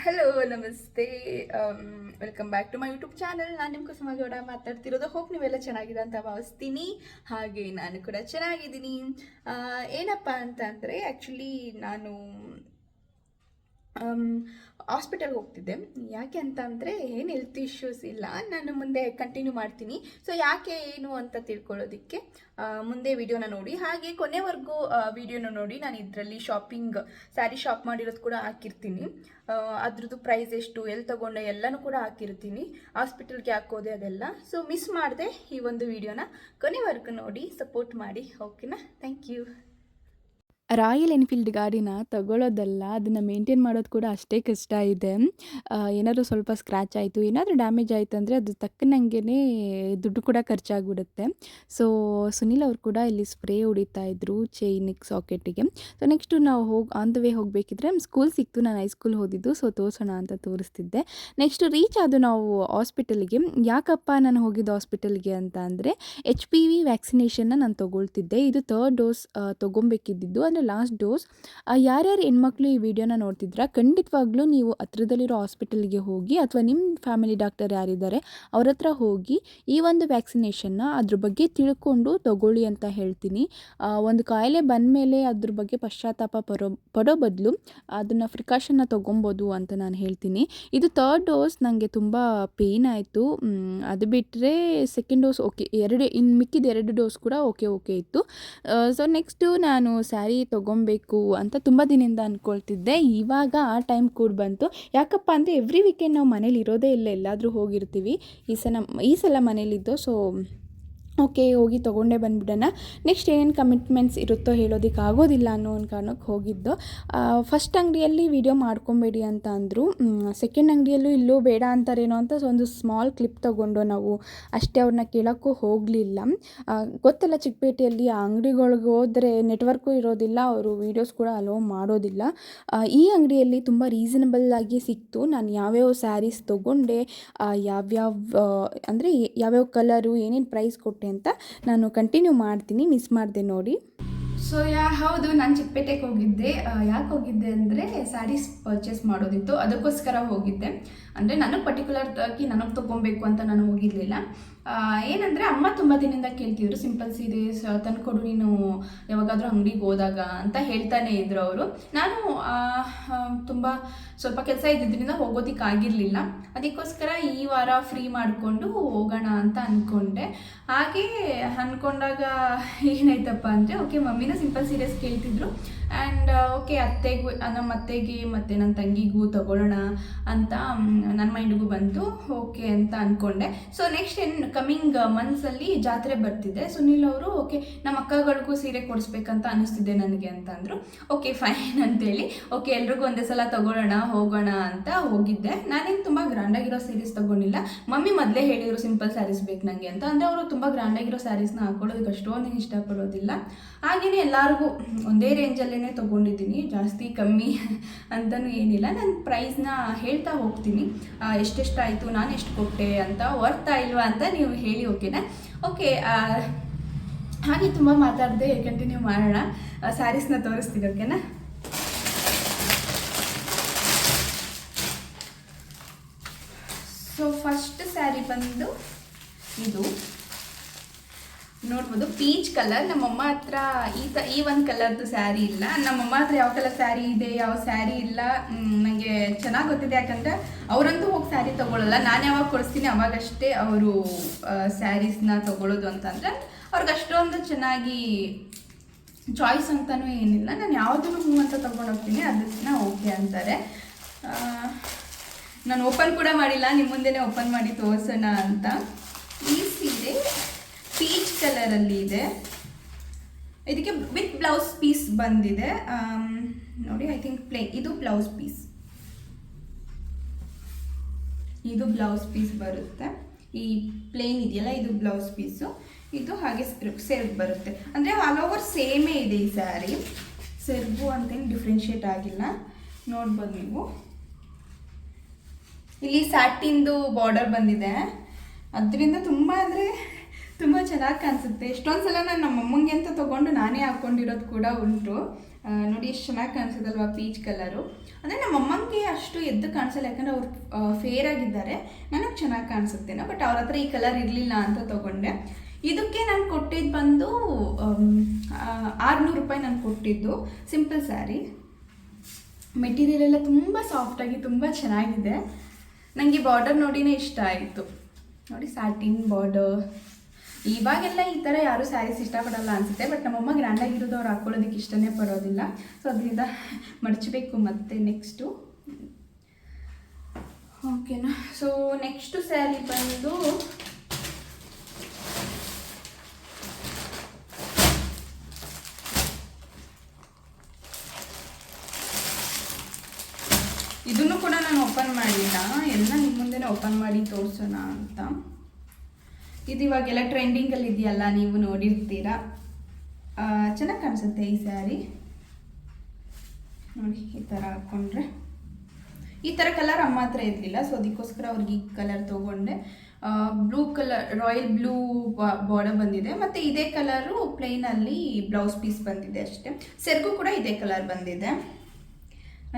Hello ನಮಸ್ತೆ. Welcome back to my YouTube channel ನಾನು ನಿಮ್ಮ ಕುಸುಮಗೌಡ ಮಾತಾಡ್ತಿರೋದು. ಹೋಪ್ ನೀವೆಲ್ಲ ಚೆನ್ನಾಗಿದೆ ಅಂತ ಭಾವಿಸ್ತೀನಿ. ಹಾಗೆ ನಾನು ಕೂಡ ಚೆನ್ನಾಗಿದ್ದೀನಿ. ಆ, ಏನಪ್ಪ ಅಂತ ಅಂದರೆ ಆ್ಯಕ್ಚುಲಿ ನಾನು ಹಾಸ್ಪಿಟಲ್ಗೆ ಹೋಗ್ತಿದ್ದೆ. ಯಾಕೆ ಅಂತ ಅಂದರೆ ಏನು ಹೆಲ್ತ್ ಇಶ್ಯೂಸ್ ಇಲ್ಲ. ನಾನು ಮುಂದೆ ಕಂಟಿನ್ಯೂ ಮಾಡ್ತೀನಿ. ಸೊ ಯಾಕೆ ಏನು ಅಂತ ತಿಳ್ಕೊಳ್ಳೋದಕ್ಕೆ ಮುಂದೆ ವಿಡಿಯೋನ ನೋಡಿ. ಹಾಗೆ ಕೊನೆವರೆಗೂ ವಿಡಿಯೋನ ನೋಡಿ ನಾನು ಇದರಲ್ಲಿ ಶಾಪಿಂಗ್ ಸ್ಯಾರಿ ಶಾಪ್ ಮಾಡಿರೋದು ಕೂಡ ಹಾಕಿರ್ತೀನಿ. ಅದ್ರದ್ದು ಪ್ರೈಸ್ ಎಷ್ಟು, ಎಲ್ಲಿ ತೊಗೊಂಡೆ, ಎಲ್ಲನೂ ಕೂಡ ಹಾಕಿರ್ತೀನಿ. ಹಾಸ್ಪಿಟಲ್ಗೆ ಹಾಕೋದೆ ಅದೆಲ್ಲ. ಸೊ ಮಿಸ್ ಮಾಡಿದೆ ಈ ಒಂದು ವಿಡಿಯೋನ ಕೊನೆವರೆಗೂ ನೋಡಿ ಸಪೋರ್ಟ್ ಮಾಡಿ. ಓಕೆನಾ ಥ್ಯಾಂಕ್ ಯು ರಾಯಲ್ ಎನ್ಫೀಲ್ಡ್ ಗಾಡಿನ ತಗೊಳ್ಳೋದಲ್ಲ ಅದನ್ನು ಮೇಂಟೈನ್ ಮಾಡೋದು ಕೂಡ ಅಷ್ಟೇ ಕಷ್ಟ ಇದೆ. ಏನಾದರೂ ಸ್ವಲ್ಪ ಸ್ಕ್ರ್ಯಾಚ್ ಆಯಿತು, ಏನಾದರೂ ಡ್ಯಾಮೇಜ್ ಆಯಿತು ಅಂದರೆ ಅದು ತಕ್ಕನಂಗೆ ದುಡ್ಡು ಕೂಡ ಖರ್ಚಾಗ್ಬಿಡುತ್ತೆ. ಸೊ ಸುನಿಲ್ ಅವರು ಕೂಡ ಇಲ್ಲಿ ಸ್ಪ್ರೇ ಹೊಡಿತಾ ಇದ್ರು ಚೈನಿಗೆ ಸಾಕೆಟಿಗೆ ಸೊ ನೆಕ್ಸ್ಟು ನಾವು ಹೋಗಿ ಆನ್ ದ ವೇ ಹೋಗಬೇಕಿದ್ರೆ ಸ್ಕೂಲ್ ಸಿಕ್ತು, ನಾನು ಹೈಸ್ಕೂಲ್ ಓದಿದ್ದು ಸೊ ತೋರಿಸೋಣ ಅಂತ ತೋರಿಸ್ತಿದ್ದೆ. ನೆಕ್ಸ್ಟ್ ರೀಚ್ ಅದು ನಾವು ಹಾಸ್ಪಿಟಲ್ಗೆ ಯಾಕಪ್ಪ ನಾನು ಹೋಗಿದ್ದು ಹಾಸ್ಪಿಟಲ್ಗೆ ಅಂತ ಅಂದರೆ ಎಚ್ ಪಿ ವಿ ವ್ಯಾಕ್ಸಿನೇಷನ್ನ ನಾನು ತೊಗೊಳ್ತಿದ್ದೆ. ಇದು ತರ್ಡ್ ಡೋಸ್ ತೊಗೊಬೇಕಿದ್ದಿದ್ದು ಅಂದರೆ ಲಾಸ್ಟ್ ಡೋಸ್ ಯಾರ್ಯಾರು ಹೆಣ್ಮಕ್ಳು ಈ ವಿಡಿಯೋನ ನೋಡ್ತಿದ್ರ ಖಂಡಿತವಾಗ್ಲೂ ನೀವು ಹತ್ರದಲ್ಲಿರೋ ಹಾಸ್ಪಿಟಲ್ಗೆ ಹೋಗಿ ಅಥವಾ ನಿಮ್ಮ ಫ್ಯಾಮಿಲಿ ಡಾಕ್ಟರ್ ಯಾರಿದ್ದಾರೆ, ಅವ್ರ ಹತ್ರ ಹೋಗಿ ಈ ಒಂದು ವ್ಯಾಕ್ಸಿನೇಷನ್ನ ಅದ್ರ ಬಗ್ಗೆ ತಿಳ್ಕೊಂಡು ತಗೊಳ್ಳಿ ಅಂತ ಹೇಳ್ತೀನಿ. ಒಂದು ಕಾಯಿಲೆ ಬಂದಮೇಲೆ ಅದ್ರ ಬಗ್ಗೆ ಪಶ್ಚಾತ್ತಾಪ ಪಡೋ ಪಡೋ ಬದಲು ಅದನ್ನು ಪ್ರಿಕಾಷನ್ನ ತೊಗೊಬೋದು ಅಂತ ನಾನು ಹೇಳ್ತೀನಿ. ಇದು ತರ್ಡ್ ಡೋಸ್ ನನಗೆ ತುಂಬ ಪೇಯ್ನ್ ಆಯಿತು. ಅದು ಬಿಟ್ಟರೆ ಸೆಕೆಂಡ್ ಡೋಸ್ ಓಕೆ ಎರಡು ಇನ್ನು ಮಿಕ್ಕಿದ ಎರಡು ಡೋಸ್ ಕೂಡ ಓಕೆ ಓಕೆ ಇತ್ತು. ಸೊ ನೆಕ್ಸ್ಟು ನಾನು ಸ್ಯಾರಿ ತೊಗೊಬೇಕು ಅಂತ ತುಂಬ ದಿನದಿಂದ ಅಂದ್ಕೊಳ್ತಿದ್ದೆ ಇವಾಗ ಆ ಟೈಮ್ ಕೂಡ ಬಂತು. ಯಾಕಪ್ಪ ಅಂದರೆ ಎವ್ರಿ ವೀಕೆಂಡ್ ನಾವು ಮನೇಲಿ ಇರೋದೇ ಇಲ್ಲ. ಎಲ್ಲಾದರೂ ಹೋಗಿರ್ತೀವಿ. ಈ ಸಲ ಈ ಸಲ ಮನೇಲಿದ್ದು ಸೊ ಓಕೆ, ಹೋಗಿ ತೊಗೊಂಡೇ ಬಂದ್ಬಿಡೋಣ. ನೆಕ್ಸ್ಟ್ ಏನೇನು ಕಮಿಟ್ಮೆಂಟ್ಸ್ ಇರುತ್ತೋ ಹೇಳೋದಕ್ಕೆ ಆಗೋದಿಲ್ಲ ಅನ್ನೋ ಒಂದು ಕಾರಣಕ್ಕೆ ಹೋಗಿದ್ದು. ಫಸ್ಟ್ ಅಂಗಡಿಯಲ್ಲಿ ವೀಡಿಯೋ ಮಾಡ್ಕೊಬೇಡಿ ಅಂತ ಅಂದರು. ಸೆಕೆಂಡ್ ಅಂಗಡಿಯಲ್ಲೂ ಇಲ್ಲೂ ಬೇಡ ಅಂತಾರೇನೋ ಅಂತ ಒಂದು ಸ್ಮಾಲ್ ಕ್ಲಿಪ್ ತೊಗೊಂಡು ನಾವು ಅಷ್ಟೇ ಅವ್ರನ್ನ ಕೇಳೋಕ್ಕೂ ಹೋಗಲಿಲ್ಲ. ಗೊತ್ತಲ್ಲ, ಚಿಕ್ಕಪೇಟೆಯಲ್ಲಿ ಆ ಅಂಗಡಿಗಳಿಗೆ ಹೋದರೆ ನೆಟ್ವರ್ಕು ಇರೋದಿಲ್ಲ, ಅವರು ವೀಡಿಯೋಸ್ ಕೂಡ ಅಲೋ ಮಾಡೋದಿಲ್ಲ. ಈ ಅಂಗಡಿಯಲ್ಲಿ ತುಂಬ ರೀಸನಬಲ್ ಆಗಿ ಸಿಕ್ತು. ನಾನು ಯಾವ್ಯಾವ ಸ್ಯಾರೀಸ್ ತೊಗೊಂಡೆ ಯಾವ್ಯಾವ ಅಂದರೆ ಯಾವ್ಯಾವ ಕಲರು ಏನೇನು ಪ್ರೈಸ್ ಕೊಟ್ಟೆ ಅಂತ ನಾನು ಕಂಟಿನ್ಯೂ ಮಾಡ್ತೀನಿ ಮಿಸ್ ಮಾಡಿದೆ ನೋಡಿ. ಸೊ ಯಾ, ಹೌದು, ನಾನು ಚಿಕ್ಕಪೇಟೆಗೆ ಹೋಗಿದ್ದೆ. ಯಾಕೆ ಹೋಗಿದ್ದೆ ಅಂದರೆ ಸ್ಯಾರೀಸ್ ಪರ್ಚೇಸ್ ಮಾಡೋದಿತ್ತು. ಅದಕ್ಕೋಸ್ಕರ ಹೋಗಿದ್ದೆ. ಅಂದರೆ ನನಗೆ ಪರ್ಟಿಕ್ಯುಲರ್ ಆಗಿ ನನಗೆ ತೊಗೊಬೇಕು ಅಂತ ನಾನು ಹೋಗಿರಲಿಲ್ಲ. ಏನಂದರೆ ಅಮ್ಮ ತುಂಬ ದಿನದಿಂದ ಕೇಳ್ತಿದ್ರು, ಸಿಂಪಲ್ ಸೀರೆ ತಂದ್ಕೊಡು, ನೀನು ಯಾವಾಗಾದರೂ ಅಂಗಡಿಗೆ ಹೋದಾಗ ಅಂತ ಹೇಳ್ತಾನೆ ಇದ್ರು ಅವರು. ನಾನು ತುಂಬ ಸ್ವಲ್ಪ ಕೆಲಸ ಇದ್ದಿದ್ದರಿಂದ ಹೋಗೋದಿಕ್ಕೆ ಆಗಿರಲಿಲ್ಲ. ಅದಕ್ಕೋಸ್ಕರ ಈ ವಾರ ಫ್ರೀ ಮಾಡಿಕೊಂಡು ಹೋಗೋಣ ಅಂತ ಅಂದ್ಕೊಂಡೆ ಹಾಗೆ ಅಂದ್ಕೊಂಡಾಗ ಏನಾಯ್ತಪ್ಪ ಅಂದರೆ, ಓಕೆ ಮಮ್ಮಿನ ಸಿಂಪಲ್ ಸೀರಿಯಸ್ ಕೇಳ್ತಿದ್ರು. ಆ್ಯಂಡ್ ಓಕೆ ಅತ್ತೆಗೂ ಆ, ನಮ್ಮ ಅತ್ತೆಗೆ ಮತ್ತು ನನ್ನ ತಂಗಿಗೂ ತಗೊಳ್ಳೋಣ ಅಂತ ನನ್ನ ಮೈಂಡ್ಗೂ ಬಂತು. ಓಕೆ ಅಂತ ಅಂದ್ಕೊಂಡೆ ಸೊ ನೆಕ್ಸ್ಟ್ ಏನು ಕಮಿಂಗ್ ಮಂತ್ಸಲ್ಲಿ ಜಾತ್ರೆ ಬರ್ತಿದೆ. ಸುನಿಲ್ ಅವರು ಓಕೆ ನಮ್ಮ ಅಕ್ಕಗಳಿಗೂ ಸೀರೆ ಕೊಡಿಸ್ಬೇಕಂತ ಅನಿಸ್ತಿದೆ ನನಗೆ ಅಂತಂದರು. ಓಕೆ ಫೈನ್ ಅಂತೇಳಿ ಓಕೆ ಎಲ್ರಿಗೂ ಒಂದೇ ಸಲ ತಗೊಳ್ಳೋಣ ಹೋಗೋಣ ಅಂತ ಹೋಗಿದ್ದೆ. ನಾನೇನು ತುಂಬ ಗ್ರ್ಯಾಂಡಾಗಿರೋ ಸೀರೀಸ್ ತಗೊಂಡಿಲ್ಲ. ಮಮ್ಮಿ ಮೊದಲೇ ಹೇಳಿದರು ಸಿಂಪಲ್ ಸ್ಯಾರೀಸ್ ಬೇಕು ನನಗೆ ಅಂತ. ಅಂದರೆ ಅವರು ತುಂಬ ಗ್ರ್ಯಾಂಡಾಗಿರೋ ಸ್ಯಾರೀಸ್ನ ಹಾಕೊಳ್ಳೋದಕ್ಕೆ ಅಷ್ಟೊಂದೇನು ಇಷ್ಟಪಡೋದಿಲ್ಲ. ಹಾಗೆಯೇ ಎಲ್ಲರಿಗೂ ಒಂದೇ ರೇಂಜಲ್ಲೇ ತೊಗೊಂಡಿದ್ದೀನಿ, ಜಾಸ್ತಿ ಕಮ್ಮಿ ಅಂತಲೂ ಏನಿಲ್ಲ. ನಾನು ಪ್ರೈಸ್ನ ಹೇಳ್ತಾ ಹೋಗ್ತೀನಿ. ಎಷ್ಟೆಷ್ಟಾಯಿತು, ನಾನು ಎಷ್ಟು ಕೊಟ್ಟೆ ಅಂತ ವರ್ತಾ ಇಲ್ವಾ ಅಂತ ನೀವು ಹೇಳಿ ಓಕೆನಾ ಓಕೆ ಹಾಗೆ ತುಂಬ ಮಾತಾಡದೆ ಕಂಟಿನ್ಯೂ ಮಾಡೋಣ. ಸ್ಯಾರೀಸ್ನ ತೋರಿಸ್ತೀನಿ ಓಕೆನಾ ಸೊ ಫಸ್ಟ್ ಸ್ಯಾರಿ ಬಂದು ಇದು. ನೋಡ್ಬೋದು. ಪೀಚ್ ಕಲರ್ ನಮ್ಮಮ್ಮ ಹತ್ರ ಈ ತ, ಈ ಒಂದು ಕಲರ್ದು ಸ್ಯಾರಿ ಇಲ್ಲ. ನಮ್ಮಮ್ಮ ಹತ್ರ ಯಾವ ಕಲರ್ ಸ್ಯಾರಿ ಇದೆ, ಯಾವ ಸ್ಯಾರಿ ಇಲ್ಲ ನನಗೆ ಚೆನ್ನಾಗಿ ಗೊತ್ತಿದೆ. ಯಾಕಂದರೆ ಅವರಂತೂ ಹೋಗಿ ಸ್ಯಾರಿ ತೊಗೊಳ್ಳಲ್ಲ ನಾನು ಯಾವಾಗ ಕೊಡಿಸ್ತೀನಿ, ಅವಾಗಷ್ಟೇ ಅವರು ಸ್ಯಾರೀಸ್ನ ತೊಗೊಳ್ಳೋದು ಅಂತಂದರೆ ಅವ್ರಿಗೆ ಅಷ್ಟೊಂದು ಚೆನ್ನಾಗಿ ಚಾಯ್ಸ್ ಅಂತಲೂ ಏನಿಲ್ಲ. ನಾನು ಯಾವುದನ್ನು ಹ್ಞೂ ಅಂತ ತೊಗೊಂಡು ಹೋಗ್ತೀನಿ ಅದನ್ನ ಓಕೆ ಅಂತಾರೆ. ನಾನು ಓಪನ್ ಕೂಡ ಮಾಡಿಲ್ಲ ನಿಮ್ಮ ಮುಂದೆನೇ ಓಪನ್ ಮಾಡಿ ತೋರಿಸೋಣ ಅಂತ. ಈ ಸೀರೆ ಪೀಚ್ ಕಲರಲ್ಲಿ ಇದೆ. ಇದಕ್ಕೆ ವಿತ್ ಬ್ಲೌಸ್ ಪೀಸ್ ಬಂದಿದೆ. ನೋಡಿ ಐ ಥಿಂಕ್ ಪ್ಲೇ ಇದು ಬ್ಲೌಸ್ ಪೀಸ್ ಇದು ಬ್ಲೌಸ್ ಪೀಸ್ ಬರುತ್ತೆ. ಈ ಪ್ಲೇನ್ ಇದೆಯಲ್ಲ, ಇದು ಬ್ಲೌಸ್ ಪೀಸು ಇದು ಹಾಗೆ ಸೆರ್ಬ್ ಬರುತ್ತೆ. ಅಂದರೆ ಆಲ್ ಓವರ್ ಸೇಮೇ ಇದೆ ಈ ಸ್ಯಾರಿ ಸೆರ್ಬು ಅಂತೇನು ಡಿಫ್ರೆನ್ಷಿಯೇಟ್ ಆಗಿಲ್ಲ. ನೋಡ್ಬೋದು ನೀವು. ಇಲ್ಲಿ ಸ್ಯಾಟಿಂದು ಬಾರ್ಡರ್ ಬಂದಿದೆ. ಅದರಿಂದ ತುಂಬ ಅಂದರೆ ತುಂಬ ಚೆನ್ನಾಗಿ ಕಾಣಿಸುತ್ತೆ. ಎಷ್ಟೊಂದು ಸಲ ನಾನು ನಮ್ಮ ಅಮ್ಮಂಗೆ ಅಂತ ತೊಗೊಂಡು ನಾನೇ ಹಾಕ್ಕೊಂಡಿರೋದು ಕೂಡ ಉಂಟು. ನೋಡಿ ಎಷ್ಟು ಚೆನ್ನಾಗಿ ಕಾಣಿಸುತ್ತಲ್ವಾ ಪೀಚ್ ಕಲರು. ಅಂದರೆ ನಮ್ಮ ಅಮ್ಮಂಗೆ ಅಷ್ಟು ಎದ್ದು ಕಾಣಿಸಲ್ಲ, ಯಾಕಂದರೆ ಅವ್ರು ಫೇರ್ ಆಗಿದ್ದಾರೆ. ನನಗೆ ಚೆನ್ನಾಗಿ ಕಾಣಿಸುತ್ತೇನೋ ಬಟ್ ಅವ್ರ ಹತ್ರ ಈ ಕಲರ್ ಇರಲಿಲ್ಲ ಅಂತ ತೊಗೊಂಡೆ. ಇದಕ್ಕೆ ನಾನು ಕೊಟ್ಟಿದ್ದು ಬಂದು ಆರುನೂರು ರೂಪಾಯಿ ನಾನು ಕೊಟ್ಟಿದ್ದು. ಸಿಂಪಲ್ ಸ್ಯಾರಿ ಮೆಟೀರಿಯಲ್ ಎಲ್ಲ ತುಂಬ ಸಾಫ್ಟಾಗಿ ತುಂಬ ಚೆನ್ನಾಗಿದೆ. ನನಗೆ ಬಾರ್ಡರ್ ನೋಡಿನೇ ಇಷ್ಟ ಆಯಿತು. ನೋಡಿ ಸ್ಯಾಟಿನ್ ಬಾರ್ಡರ್ ಇವಾಗೆಲ್ಲ ಈ ಥರ ಯಾರೂ ಸ್ಯಾರೀಸ್ ಇಷ್ಟಪಡಲ್ಲ ಅನಿಸುತ್ತೆ ಬಟ್ ನಮ್ಮಮ್ಮ ಗ್ರ್ಯಾಂಡಾಗಿರೋದು ಅವ್ರು ಹಾಕ್ಕೊಳ್ಳೋದಕ್ಕೆ ಇಷ್ಟನೇ ಪಡೋದಿಲ್ಲ. ಸೊ ಅದರಿಂದ ಮಡಚಬೇಕು ಮತ್ತೆ ನೆಕ್ಸ್ಟು ಓಕೆನಾ ಸೊ ನೆಕ್ಸ್ಟು ಸ್ಯಾರಿ ಬಂದು ಇದನ್ನು ಕೂಡ ನಾನು ಓಪನ್ ಮಾಡಿಲ್ಲ. ಎಲ್ಲ ನಿಮ್ಮ ಮುಂದೆನೆ ಓಪನ್ ಮಾಡಿ ತೋರಿಸೋಣ ಅಂತ. ಇದು ಇವಾಗೆಲ್ಲ ಟ್ರೆಂಡಿಂಗಲ್ಲಿ ಇದೆಯಲ್ಲ, ನೀವು ನೋಡಿರ್ತೀರಾ? ಚೆನ್ನಾಗಿ ಕಾಣಿಸುತ್ತೆ ಈ ಸ್ಯಾರಿ ನೋಡಿ, ಈ ಥರ ಹಾಕ್ಕೊಂಡ್ರೆ ಈ ಥರ ಕಲರ್ ಅಮ್ಮ ಹತ್ರ ಇರಲಿಲ್ಲ ಸೊ ಅದಕ್ಕೋಸ್ಕರ ಅವ್ರಿಗೆ ಈ ಕಲರ್ ತೊಗೊಂಡೆ. Blue colour royal blue border ಬಂದಿದೆ. ಮತ್ತು ಇದೇ ಕಲರು ಪ್ಲೈನಲ್ಲಿ ಬ್ಲೌಸ್ ಪೀಸ್ ಬಂದಿದೆ ಅಷ್ಟೇ. ಸೆರ್ಗು ಕೂಡ ಇದೇ ಕಲರ್ ಬಂದಿದೆ.